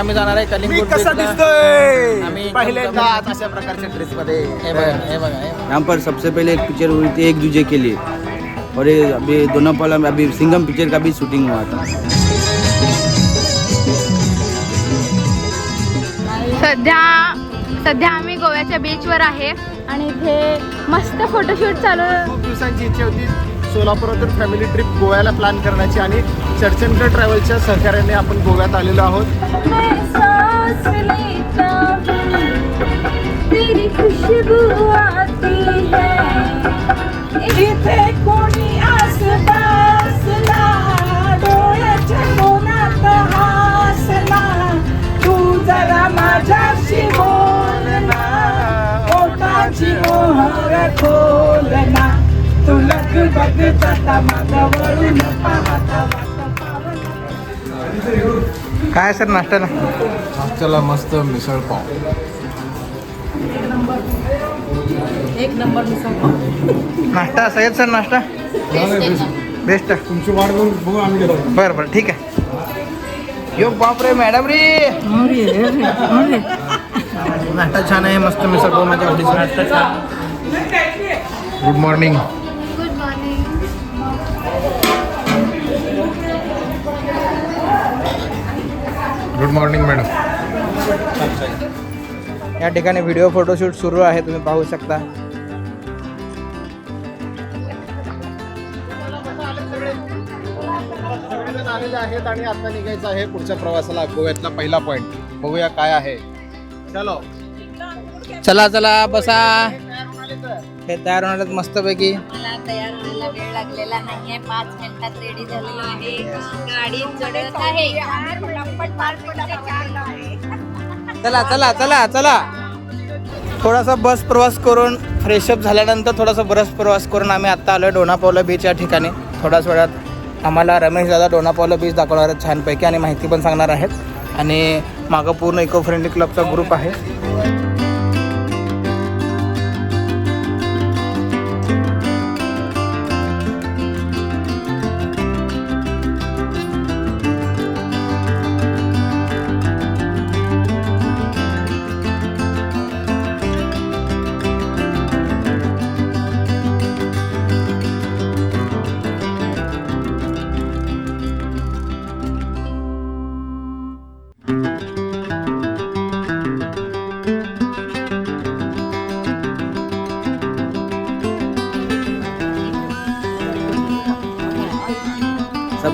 आम्ही जाणार आहे मी कलिंगूट कसा. दिसतोय? आम्ही पहिल्यांदा आज अशा प्रकारच्या ड्रेस मध्ये. हे बघा हे बघा हे बघा. यहाँ पर सबसे पहले एक पिक्चर हुई थी एक दूजे के लिए। और ये अभी दोनों पल में अभी सिंगम पिक्चर का भी शूटिंग हुआ था। सध्या सध्या आम्ही गोव्याच्या बीचवर आहे आणि इथे मस्त फोटोशूट चालू. खूप दिवसांची इच्छा होती सोलापुरातून फॅमिली ट्रिप गोव्याला प्लॅन करण्याची आणि चर्चनकर ट्रॅव्हलच्या सहकार्याने आपण गोव्यात आलेलो आहोत. तेरी खुशबू इथे कोणी जाता माझा वळून पाहता. काय सर नाश्त्याला? चला मस्त मिसळ पाव. नाश्ता सय्यद सर नाश्ता? बेस्ट तुमची वाट बघू आम्ही बरं बरं ठीक आहे. यो बाप रे. मॅडम रे नाश्ता छान आहे मस्त मिसळ पाव माझ्या आवडीचा नाश्ता छान. Good morning good morning madam या ठिकाणी व्हिडिओ फोटोशूट सुरू आहे तुम्ही पाहू शकता. आलेले आहेत आणि आता निघायचं आहे पुढच्या प्रवासाला गोव्यातला पहिला पॉइंट बघूया काय आहे. चलो. चला चला बसा. हे तयार होणार मस्तपैकी. तयार व्हायला वेळ लागलेला नाहीये. पाच मिनिटात रेडी झालेलो आहे. गाडी चढत आहे. चला चला चला चला थोडासा बस प्रवास करून फ्रेशअप झाल्यानंतर थोडासा बस प्रवास करून आम्ही आत्ता आलो डोनापावला बीच या ठिकाणी. थोड्याच वेळात आम्हाला रमेश दादा डोनापावला बीच दाखवणार आहेत छानपैकी आणि माहिती पण सांगणार आहेत. आणि मागं पूर्ण इको फ्रेंडली क्लबचा ग्रुप आहे.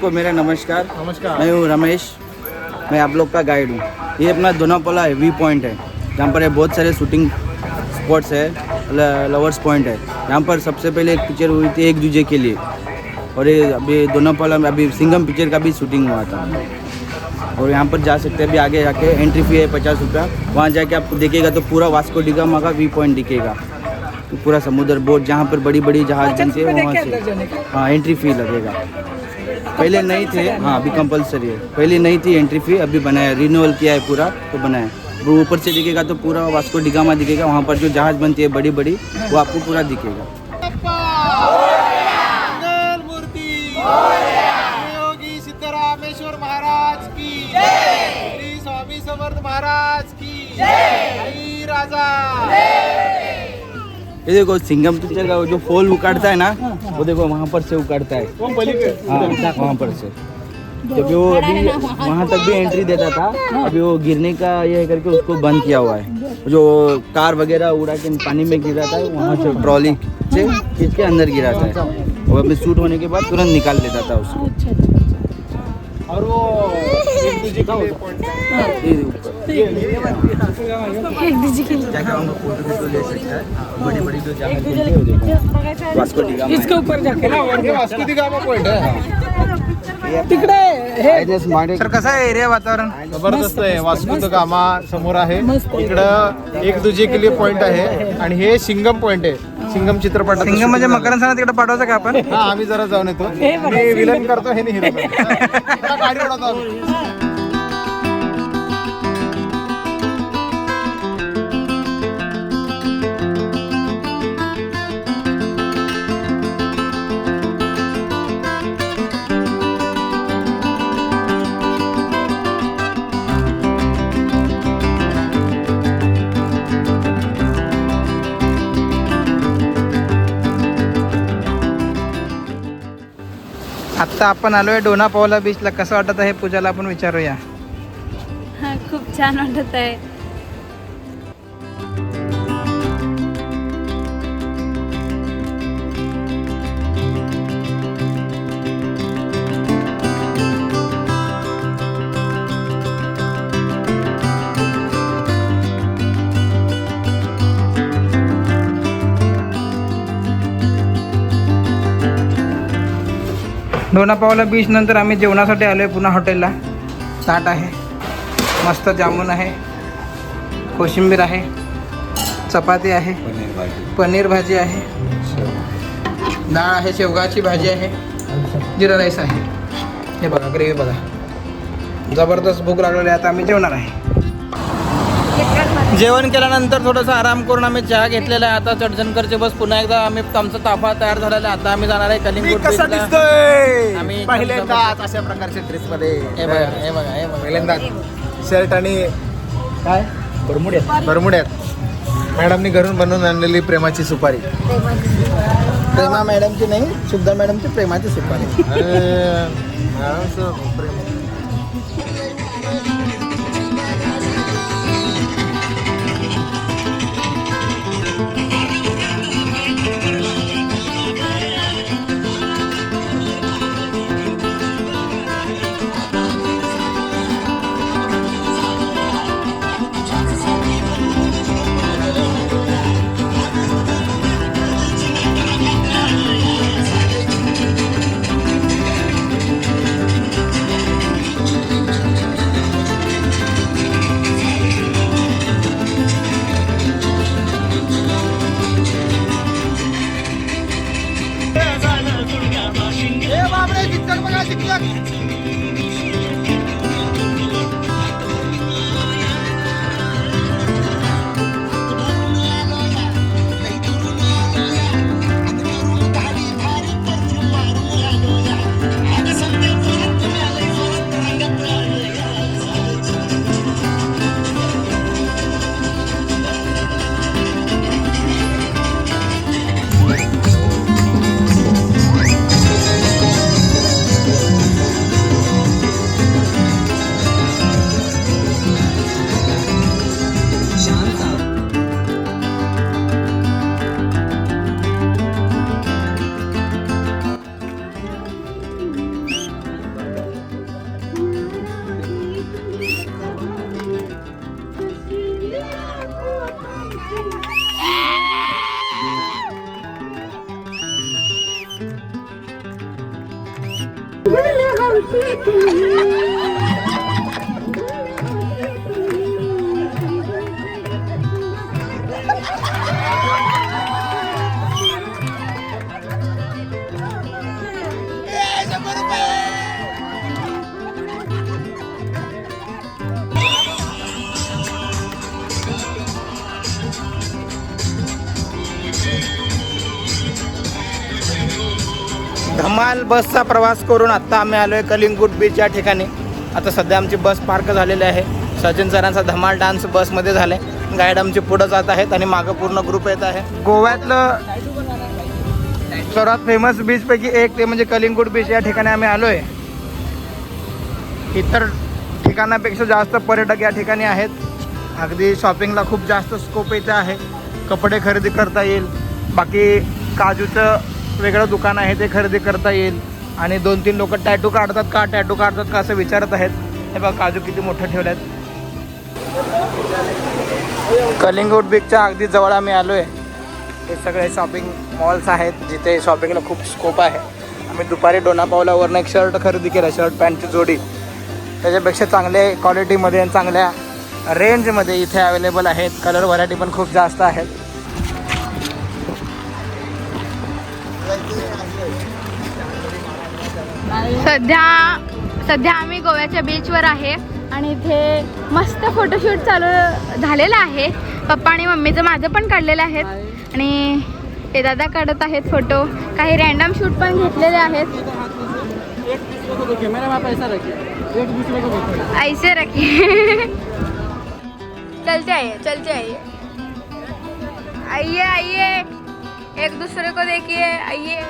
सबको मेरा नमस्कार। नमस्कार। मैं हूँ रमेश। मैं आप लोग का गाइड हूँ। ये अपना दोनापोला है वी पॉइंट है। जहाँ पर ये बहुत सारे शूटिंग स्पॉट्स है लवर्स पॉइंट है। यहाँ पर सबसे पहले एक पिक्चर हुई थी एक दूजे के लिए। और ये अभी दोनापोला में अभी सिंगम पिक्चर का भी शूटिंग हुआ था। और यहाँ पर जा सकते हैं अभी आगे जाके एंट्री फ़ी है पचास रुपया। वहाँ जाके आप देखिएगा तो पूरा वास्को डिगामा का वी पॉइंट दिखेगा। पूरा समुद्र बोट जहाँ पर बड़ी बड़ी जहाज़ बनती है वहाँ से। हाँ एंट्री फ़ी लगेगा। पहले नहीं थे हाँ अभी कंपलसरी है। पहले नहीं थी एंट्री फ़ी अभी बनाया रिन्यूअल किया है पूरा तो बनाया। वो ऊपर से दिखेगा तो पूरा वास्को डिगामा दिखेगा वहाँ पर जो जहाज़ बनती है बड़ी बड़ी वो आपको पूरा दिखेगा। मूर्ती योगी सिद्धरामेश्वर महाराज की। श्री स्वामी समर्थ महाराज की। राजा। ये देखो सिंगम पिक्चर का जो फॉल उकाड़ता है ना वो देखो वहाँ पर से उकाड़ता है। हाँ वहाँ पर से। जब वो अभी वहाँ तक भी एंट्री देता था अभी वो गिरने का ये करके उसको बंद किया हुआ है। जो कार वगैरह उड़ा के पानी में गिरा था वहाँ से ट्रॉली से खींच के अंदर गिरा था। और अभी शूट होने के बाद तुरंत निकाल लेता था उसको। और वो है। है है है। हे तिकडे हे सर कसं आहे एरिया वातावरण? जबरदस्त आहे. वास्को द गामा समोर आहे. इकडं एक दुजे के लिए पॉइंट आहे. आणि हे सिंगम पॉइंट आहे. सिंगम चित्रपटात सिंगम म्हणजे मकरन तिकडे पाठवायचं का आपण? हा आम्ही जरा जाऊन येतो. मी विलन करतो हे हिरो आता आपण आलोय डोना पावला बीचला कसं वाटत आहे पूजाला आपण विचारूया? खूप छान वाटत आहे. डोना पावला बीच नंतर आम्ही जेवणासाठी आलोय पुन्हा हॉटेलला. ताट आहे मस्त जामुन आहे कोशिंबीर आहे चपाती आहे पनीर भाजी आहे डाळ आहे शेवगाची भाजी आहे जिरा राईस आहे. हे बघा ग्रेव्ही बघा. जबरदस्त भूक लागलेली आहे आता आम्ही जेवणार आहे. जेवण केल्यानंतर थोडासा आराम करून आम्ही चहा घेतलेला आहे. आता चडचणकरचे बस पुन्हा एकदा आम्ही आमचा ताफा तयार झालेला आहे. आता आम्ही जाणार आहे कलिंगूट कसा. दिसतोय? आम्ही पहिल्यांदाच अशा प्रकारच्या ड्रेस मध्ये हे बघा हे बघा हे बघा. पहिल्यांदाच शर्ट आणि काय? बरमुड्यात. बरमुड्यात. मॅडमनी घरून बनवून आणलेली प्रेमाची सुपारी. प्रेमा मॅडमची नाही शुद्धा मॅडमची प्रेमाची सुपारी. अरे, प्रेम. 妹妹好辛苦 धमाल बसचा प्रवास करून आत्ता आम्ही आलो आहे कलिंगूट बीच या ठिकाणी. आता सध्या आमची बस पार्क झालेली आहे. सचिन सरांचा धमाल डान्स बसमध्ये झाला आहे गाईड आमचे पुढं जात आहेत आणि मागं पूर्ण ग्रुप येत आहे. गोव्यातलं सर्वात फेमस बीचपैकी एक ते म्हणजे कलिंगूट बीच या ठिकाणी आम्ही आलो आहे इतर ठिकाणापेक्षा जास्त पर्यटक या ठिकाणी आहेत. अगदी शॉपिंगला खूप जास्त स्कोप इथे आहे. कपडे खरेदी करता येईल. बाकी काजूचं वेगळं दुकान आहे ते खरेदी करता येईल. आणि दोन तीन लोक टॅटू काढतात का? टॅटू काढतात का? असं विचारत आहेत. हे बघा काजू किती मोठं ठेवलं आहेत कलिंगूट बीचच्या अगदी जवळ आम्ही आलो आहे हे सगळे शॉपिंग मॉल्स आहेत जिथे शॉपिंगला खूप स्कोप आहे. आम्ही दुपारी डोनापावलावरनं एक शर्ट खरेदी केला शर्ट पॅन्टची जोडी. त्याच्यापेक्षा चांगल्या क्वालिटीमध्ये आणि चांगल्या रेंजमध्ये इथे अवेलेबल आहेत. कलर व्हरायटी पण खूप जास्त आहेत. सध्या सध्या आम्ही गोव्याच्या बीचवर आहे आणि इथे मस्त फोटोशूट चालू झालेलं आहे. पप्पा आणि मम्मीचं माझं पण काढलेलं आहेत. आणि ते दादा काढत आहेत फोटो काही रॅन्डम शूट पण घेतलेले आहेत. ऐसे रखिए चलते आहे चलते आहे आइए आइए एक दूसरे को देखिए आइए।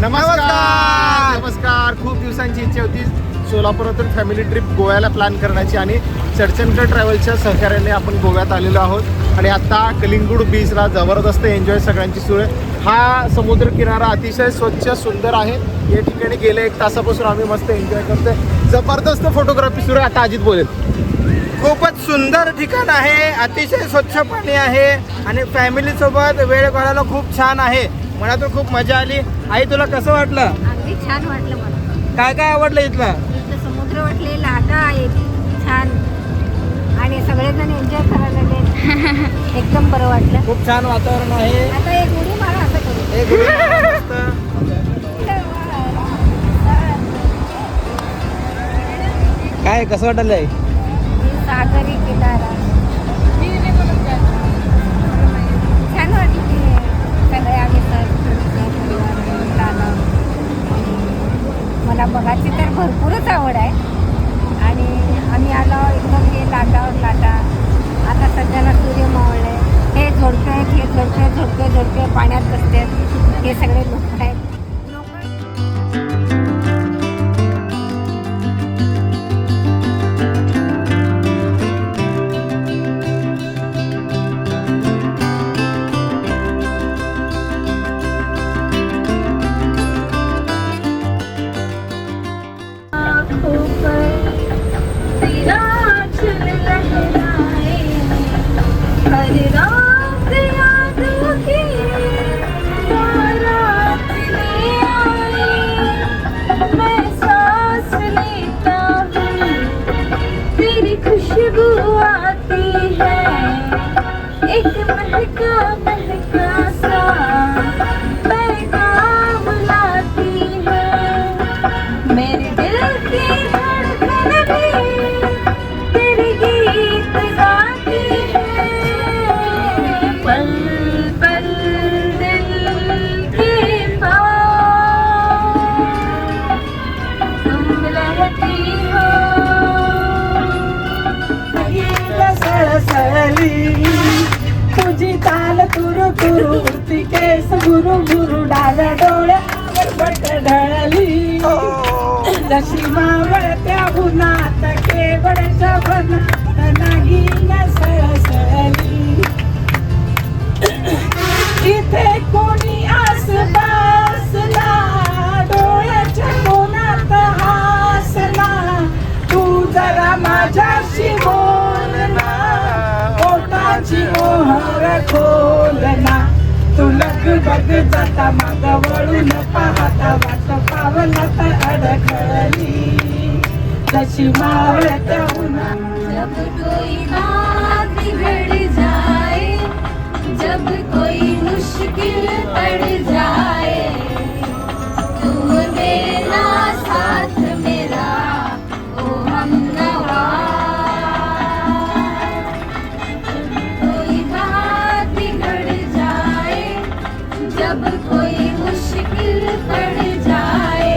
नमस्कार! नमस्कार! खूप दिवसांची इच्छा होती सोलापुरातून फॅमिली ट्रिप गोव्याला प्लॅन करण्याची आणि चडचणकर ट्रॅव्हलच्या सहकार्याने आपण गोव्यात आलेलो आहोत. आणि आता कलिंगूड बीचला जबरदस्त एन्जॉय सगळ्यांची सोय हा समुद्र किनारा अतिशय स्वच्छ सुंदर आहे. या ठिकाणी गेल्या एक तासापासून आम्ही मस्त एन्जॉय करतोय. जबरदस्त फोटोग्राफी सुरू आहे. आता अजित बोलेल. खूपच सुंदर ठिकाण आहे. अतिशय स्वच्छ पाणी आहे. आणि फॅमिली सोबत वेळ घालायला खूप छान आहे. मला तर खूप मजा आली. आई तुला कसं वाटलं? अगदी छान वाटलं मला. काय काय आवडलं इथलं? इथं समुद्र वाटले लाटा छान. सगळेजण एन्जॉय करायला लागले. एकदम बरं वाटलं. खूप छान वातावरण आहे. आता एक उडी मारा असं करू. एक उडी मारा मस्त. काय कसं वाटलंय? सागरी किनारा. छान वाटलं. सगळे आम्ही सर परिवार मला बघायची तर भरपूरच आवड आहे. आम्ही आलो एकदम हे लाटावर लाटा आता सध्याला सूर्य मावळले हे झोडपे आहेत हे झोडपे झोडपे झोडपे पाण्यात बसतात हे सगळे लोक आहेत. खुशबू आती है। एक महका महका गुरु गुरु डाव्या डोळ्यावर बट ढळली. जशी मावळत्या उन्हात केवळच्या वनात नागिन सळसळली इथे कोणी आसपासला डोळ्याच्या कोणात हासला. तू जरा माझ्याशी बोल ना पोटाची मोहर खोल ना. तुलक लग बग जाता माग वळून पाहता वाट पावला तर अडखळली. जशी मावळत उन्हा जब कोई बात बिगड़ जाए जब कोई मुश्किल पड़ जाए तू देना साथ मेरा कोई मुश्किल पड़ जाए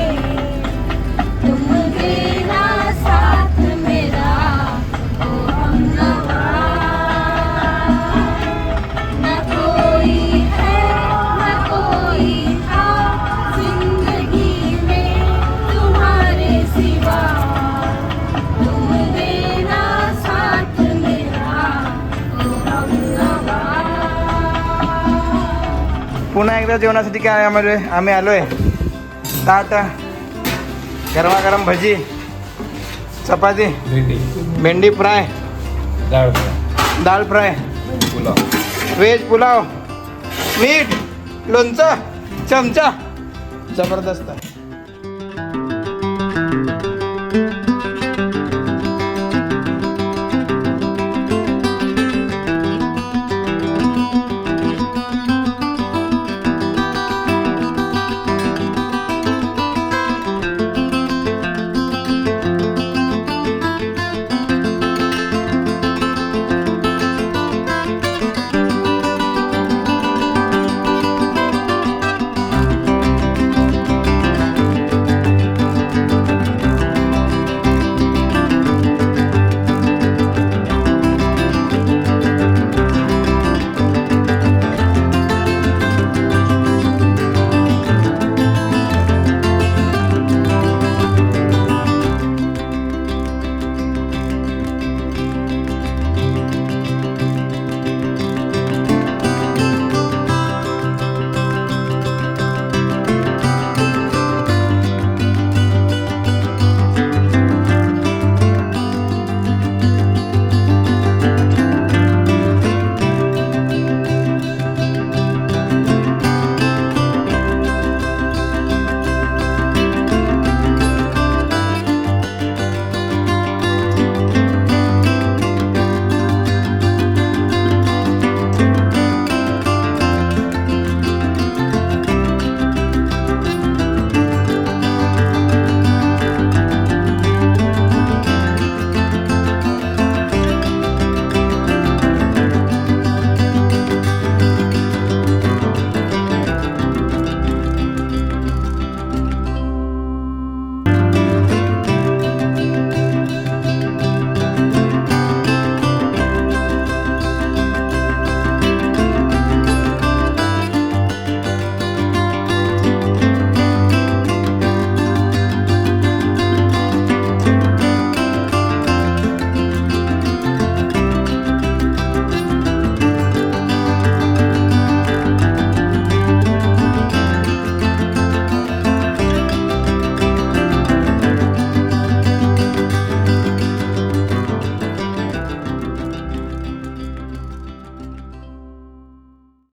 पुन्हा एकदा जेवणासाठी काय आम्हाला आम्ही आलोय. ताट गरमागरम भजी चपाती भेंडी. भेंडी फ्राय डाळ फ्राय. दाल फ्राय पुलाव. व्हेज पुलाव मीठ लोणचं चमचा. जबरदस्त.